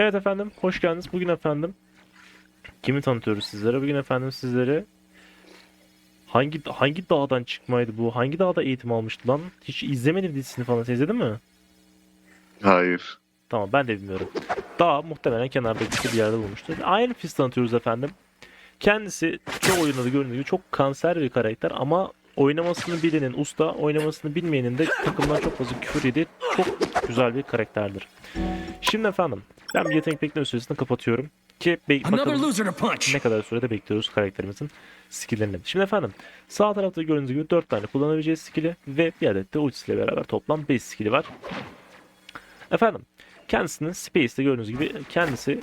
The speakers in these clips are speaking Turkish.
Evet efendim, hoş geldiniz. Bugün efendim kimi tanıtıyoruz sizlere? Bugün efendim sizlere hangi hangi dağdan çıkmaydı bu? Hangi dağda eğitim almıştı lan? Hiç izlemedim dizisini falan. Sen izledin mi? Hayır. Tamam ben de bilmiyorum. Dağ muhtemelen kenardaki bir yerde bulmuştur. Iron Fist tanıtıyoruz efendim. Kendisi çoğu oyunda da göründüğü gibi çok kanser bir karakter ama oynamasını bilenin usta, oynamasını bilmeyenin de takımdan çok fazla küfür yediği çok güzel bir karakterdir. Şimdi efendim ben bir yetenek bekleme süresini kapatıyorum ki be- bakalım ne kadar sürede bekliyoruz karakterimizin skilllerini. Şimdi efendim sağ tarafta gördüğünüz gibi 4 tane kullanabileceği skill'i ve bir adet de ultisiyle beraber toplam 5 skill'i var. Efendim kendisinin Space'te gördüğünüz gibi kendisi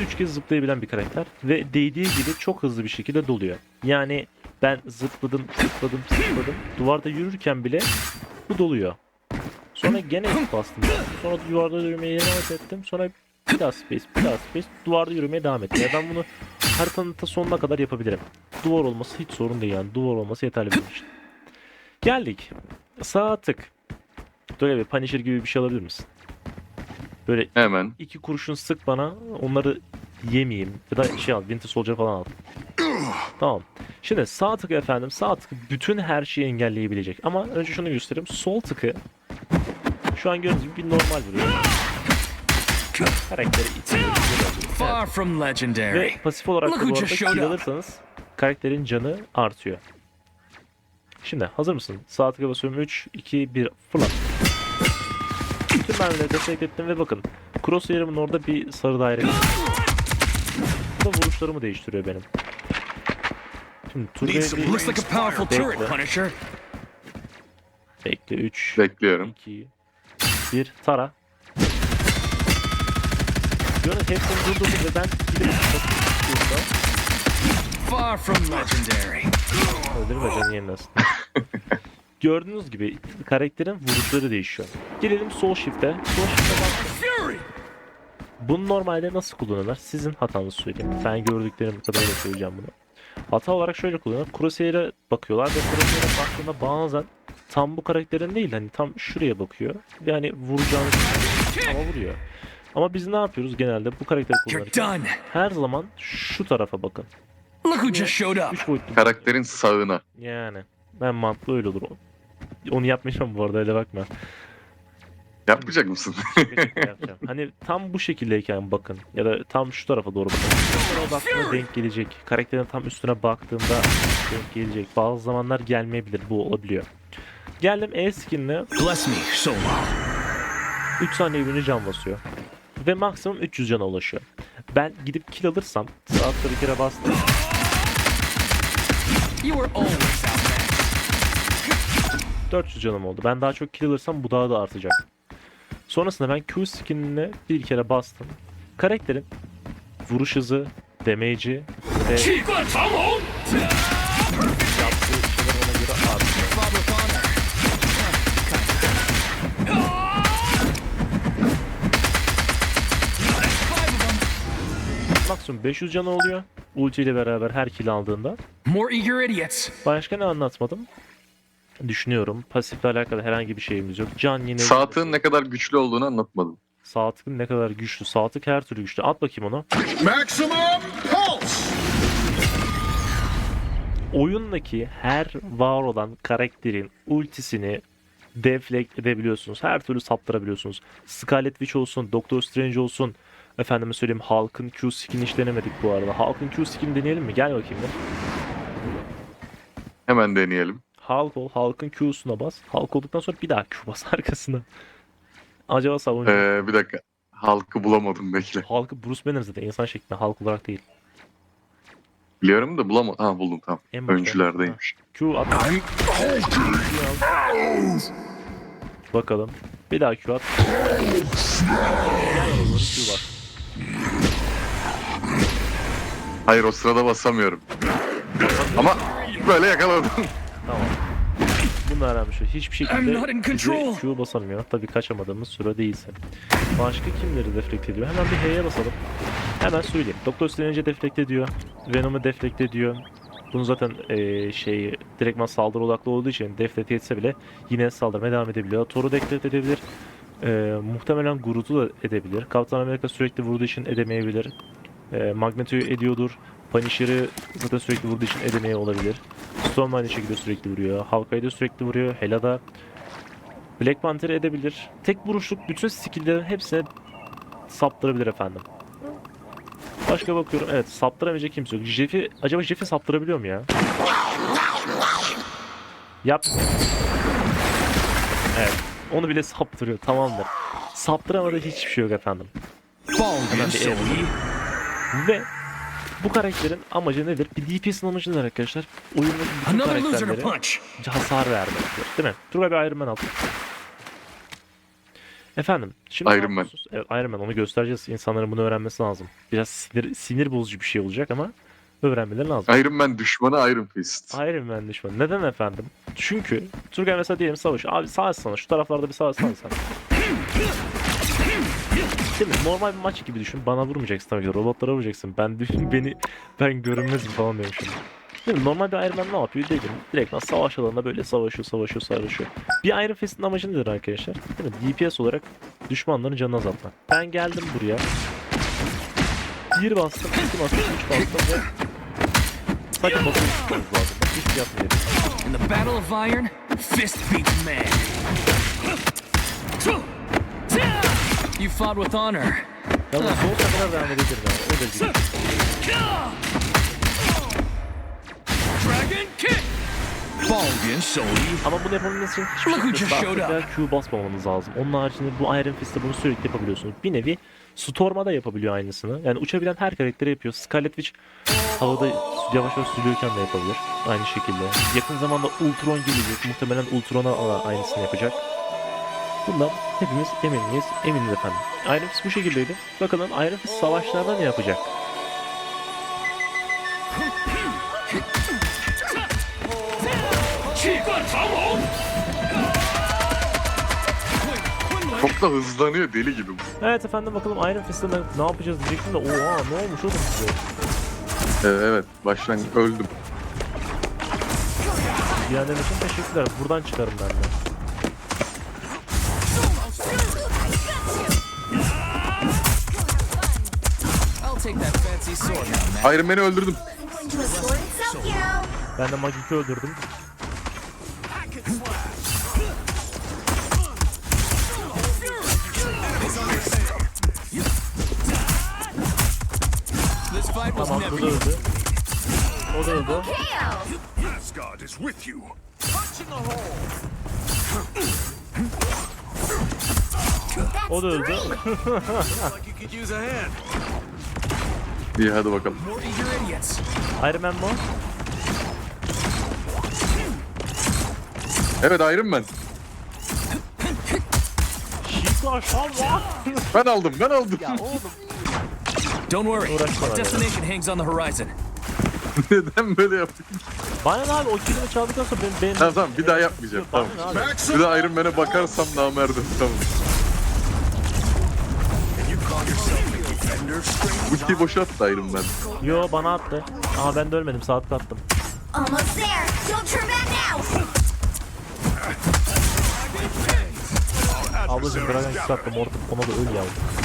3 kez zıplayabilen bir karakter ve değdiği gibi çok hızlı bir şekilde doluyor. Yani ben zıpladım, zıpladım, zıpladım. Duvarda yürürken bile bu doluyor. Sonra gene bastım. Sonra duvarda yürümeye devam ettim. Sonra bir daha space, bir daha space. Duvarda yürümeye devam ettim. Yani ben bunu haritanın ta sonuna kadar yapabilirim. Duvar olması hiç sorun değil yani. Duvar olması yeterli benim için. Geldik. Sağ tık. Böyle bir Punisher gibi bir şey alabilir misin? Böyle Hemen. iki kurşun sık bana onları yemeyeyim. Ya da şey al Winter Soldier falan al. tamam. Şimdi sağ tık efendim sağ tık bütün her şeyi engelleyebilecek. Ama önce şunu göstereyim. Sol tıkı şu an gördüğünüz gibi bir normal vuruyor. Karakteri. Far from legendary. Ve pasif olarak da bu arada kill alırsanız karakterin canı artıyor. Şimdi hazır mısın? Sağ tıka basıyorum. 3, 2, 1 fırlat. Bütün mermileri destek ettim ve bakın. Crosshair'ımın orada bir sarı daire. Bu da vuruşlarımı değiştiriyor benim. Şimdi turbayı Need some- Looks like a powerful turret, Bekle. Punisher. bekle. 3, Bekliyorum. 2, 1 tara. Gördün hepsini durdurdum ve ben gidip Far from legendary. Öldürme canı yenilesin. Gördüğünüz gibi karakterin vuruşları değişiyor. Gelelim sol shift'e. Sol shift'e. Bunu normalde nasıl kullanırlar? Sizin hatanızı söyleyeyim. Ben gördüklerim kadarıyla söyleyeceğim bunu. Hata olarak şöyle kullanıyorlar. Crosshair'e bakıyorlar ve Crosshair'e baktığında bazen tam bu karakterin değil hani tam şuraya bakıyor. Yani vuracağını ama vuruyor. Ama biz ne yapıyoruz genelde bu karakteri kullanırken? Her zaman şu tarafa bakın. Look who just showed up. 3 boyutlu. Karakterin sağına. Yani ben mantıklı öyle olur. Onu yapmayacağım bu arada öyle bakma. Yapmayacak mısın? Hani tam bu şekildeyken bakın ya da tam şu tarafa doğru bakın. Şu tarafa baktığında denk gelecek. Karakterin tam üstüne baktığında denk gelecek. Bazı zamanlar gelmeyebilir. Bu olabiliyor. Geldim E skin'le Bless me, Solo. 3 saniye birini can basıyor. Ve maksimum 300 cana ulaşıyor. Ben gidip kill alırsam saatte bir kere bastım. You were always outmatched. 400 canım oldu. Ben daha çok kill alırsam bu daha da artacak. Sonrasında ben Q skinine bir kere bastım. Karakterin vuruş hızı, damage'i ve Maksimum 500 canı oluyor. Ulti ile beraber her kill aldığında. More eager idiots. Başka ne anlatmadım? Düşünüyorum. Pasifle alakalı herhangi bir şeyimiz yok. Can yine... Saatın ne kadar güçlü olduğunu anlatmadım. Saat'in ne kadar güçlü. Saat'ik her türlü güçlü. At bakayım onu. Maximum pulse! oyundaki her var olan karakterin ultisini deflect edebiliyorsunuz. Her türlü saptırabiliyorsunuz. Scarlet Witch olsun, Doctor Strange olsun. Efendime söyleyeyim Hulk'ın Q skin'i hiç denemedik bu arada. Hulk'ın Q skin'i deneyelim mi? Gel bakayım bir. Hemen deneyelim. Hulk ol, Hulk'ın Q'suna bas. Hulk olduktan sonra bir daha Q bas arkasına. Acaba savunucu. Ee, bir dakika. Halkı bulamadım bekle. Hulk'ı Bruce Banner zaten insan şeklinde Hulk olarak değil. Biliyorum da bulamadım. Ha buldum tamam. En başta. Öncülerdeymiş. Q at. Bakalım. Bir daha Q at. Q bas. Hayır o sırada basamıyorum. Ama böyle yakaladım. Tamam. Önemli şey. Hiçbir şekilde bize Q basamıyor. Tabii kaçamadığımız süre değilse. Başka kimleri deflekt ediyor? Hemen bir H'ye basalım. Hemen söyleyeyim. Doktor Strange'e deflekt ediyor. Venom'u deflekt ediyor. Bunu zaten eee şey direktman saldırı odaklı olduğu için deflekt etse bile yine saldırmaya devam edebiliyor. Thor'u deflekt edebilir. Ee, muhtemelen Groot'u da edebilir. Kaptan Amerika sürekli vurduğu için edemeyebilir. Ee, Magneto'yu ediyordur. Punisher'ı zaten sürekli vurduğu için edemeye olabilir. Storm aynı şekilde sürekli vuruyor. Hawkeye de sürekli vuruyor. Hela da Black Panther'ı edebilir. Tek vuruşluk bütün skill'lerin hepsine saptırabilir efendim. Başka bakıyorum. Evet saptıramayacak kimse yok. Jeff'i, acaba Jeff'i saptırabiliyor mu ya? Yap. Evet. Onu bile saptırıyor. Tamamdır. Saptıramadığı hiçbir şey yok efendim. Hemen bir el. Ve bu karakterin amacı nedir? Bir DPS'in amacı nedir arkadaşlar? Oyundaki bütün Another loser to karakterlere punch. hasar vermektir. Değil mi? Turgay bir Iron Man al. Efendim. Şimdi Iron Man. Evet Iron Man onu göstereceğiz. İnsanların bunu öğrenmesi lazım. Biraz sinir, sinir bozucu bir şey olacak ama öğrenmeleri lazım. Iron Man düşmanı Iron Fist. Iron Man düşmanı. Neden efendim? Çünkü Turgay mesela diyelim savaş. Abi savaş sana. Şu taraflarda bir savaş sana sen. Değil mi? Normal bir maç gibi düşün. Bana vurmayacaksın tabii ki. Robotlara vuracaksın. Ben düşün beni ben görünmezim falan diyorum şimdi. Değil mi? Normal bir Iron Man ne yapıyor? Dedim. Direkt savaş alanında böyle savaşıyor, savaşıyor, savaşıyor. Bir Iron Fist'in amacı nedir arkadaşlar? Değil mi? DPS olarak düşmanların canını azaltmak. Ben geldim buraya. Bir bastım, iki bastım, üç bastım ve sadece basılı tutmamız lazım. Hiçbir şey yapmayalım. In the Battle of Iron, fist beats man. You fought with honor. Yalnız sonsuza kadar devam yani. O da değil. Dragon kick. Ama bunu yapabilmesi için hiçbir şekilde Q basmamanız lazım. Onun haricinde bu Iron Fist'te bunu sürekli yapabiliyorsunuz. Bir nevi Storm'a da yapabiliyor aynısını. Yani uçabilen her karakteri yapıyor. Scarlet Witch havada yavaş yavaş sürüyorken de yapabilir. Aynı şekilde. Yakın zamanda Ultron gelecek. Muhtemelen Ultron'a aynısını yapacak. Bundan hepimiz eminiz, eminiz efendim. Iron Fist bu şekildeydi. Bakalım Iron Fist savaşlarda ne yapacak? Çok da hızlanıyor deli gibi. bu. Evet efendim bakalım Iron Fist'te ne, yapacağız diyecektim de oha ne olmuş oğlum size? Ee, evet başlangıç öldüm. Diğerlerine için teşekkürler. Buradan çıkarım ben de. Iron Man'i öldürdüm. Ben de Magik'i öldürdüm. Tamam bu da öldü. O da öldü. KO. God is with you. O da öldü. İyi hadi bakalım. Iron Man mı? Evet Iron Man. Ben aldım ben aldım. Don't worry. Our destination hangs on the horizon. Neden böyle yaptın? Bana ne abi o kilimi çaldıktan sonra benim... benim Tamam tamam bir daha yapmayacağım. Tamam. Bir daha Iron Man'e bakarsam namerdim. Tamam. Ultiyi boşalttı Iron Man. Yo bana attı. Aha ben de ölmedim saat attım. Almost there. Don't turn back now. Ablacım Dragon Kick attım orta ona da öl yavrum.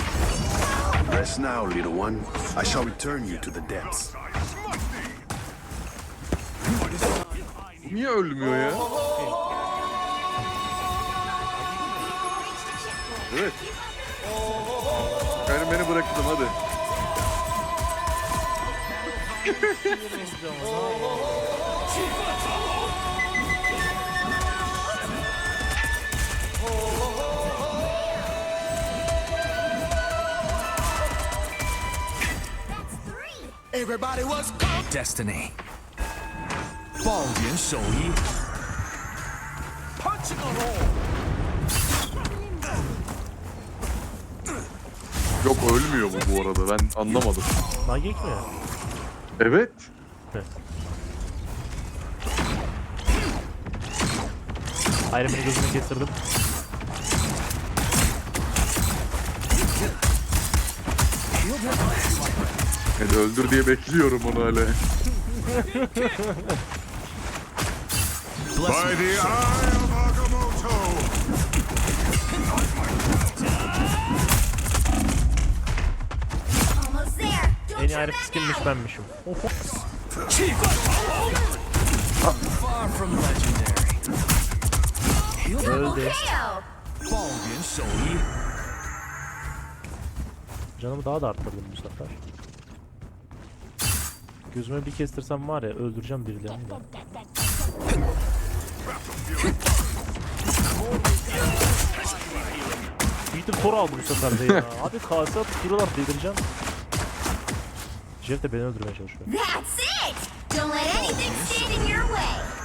Rest now, little one. I shall return you to the depths. Niye ölmüyor ya? Evet. Iron Man'i bıraktım hadi. Everybody was Destiny. Ball you so Yok ölmüyor bu bu arada ben anlamadım. Magik mi? Evet. Iron Man'i gözüne kestirdim. Beni öldür diye bekliyorum onu öyle. By the eye of Agamotto. En iyi herif kimmiş benmişim. Öldü. Canımı daha da arttırdım bu sefer. Gözüme bir kestirsem var ya öldüreceğim birilerini de. Gittim tor aldı bu sefer de ya. Abi kase atıp duruyorlar delireceğim. Jeff de beni öldürmeye çalışıyor. That's it! Don't let anything stand in your way.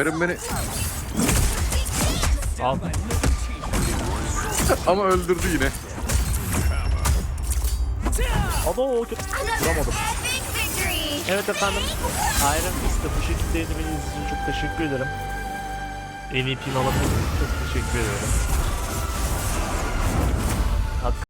Iron Man'i Al. ama öldürdü yine. Aba o kötü. Vuramadım. Evet efendim. Iron Fist'te bu şekilde izlediğiniz için çok teşekkür ederim. MVP'ni alabildiğiniz için çok teşekkür ederim.